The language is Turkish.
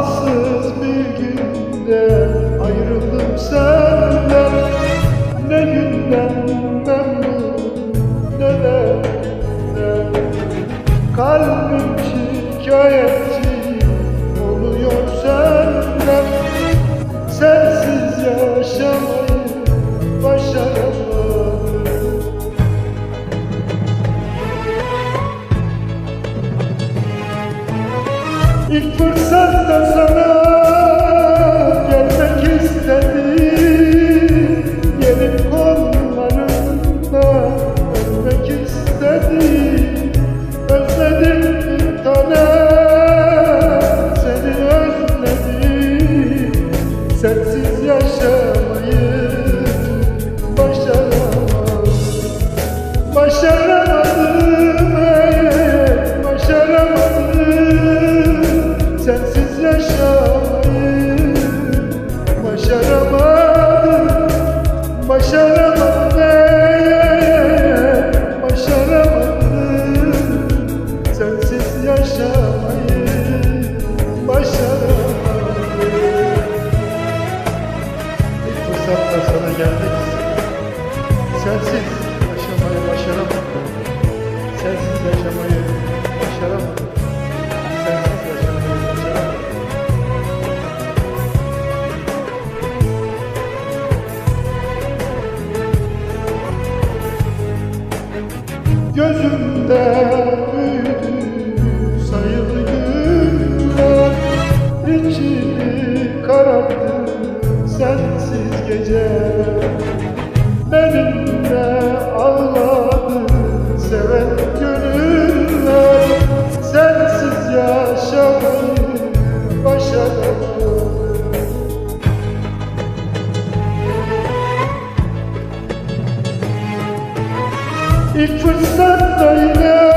Amansız bir günde ayrıldım senden. Ne günden memnun İlk fırsatta sana Başaramadım, başaramadım, başaramadım Sensiz yaşamayı başaramadım. İlk fırsatta sana gelmek Gözümde büyüdü sayılı günler İçimi kararttı sensiz gece. Benimle ağladı seven gönüller. Sensiz yaşamayı başaramadım İlk fırsatta yine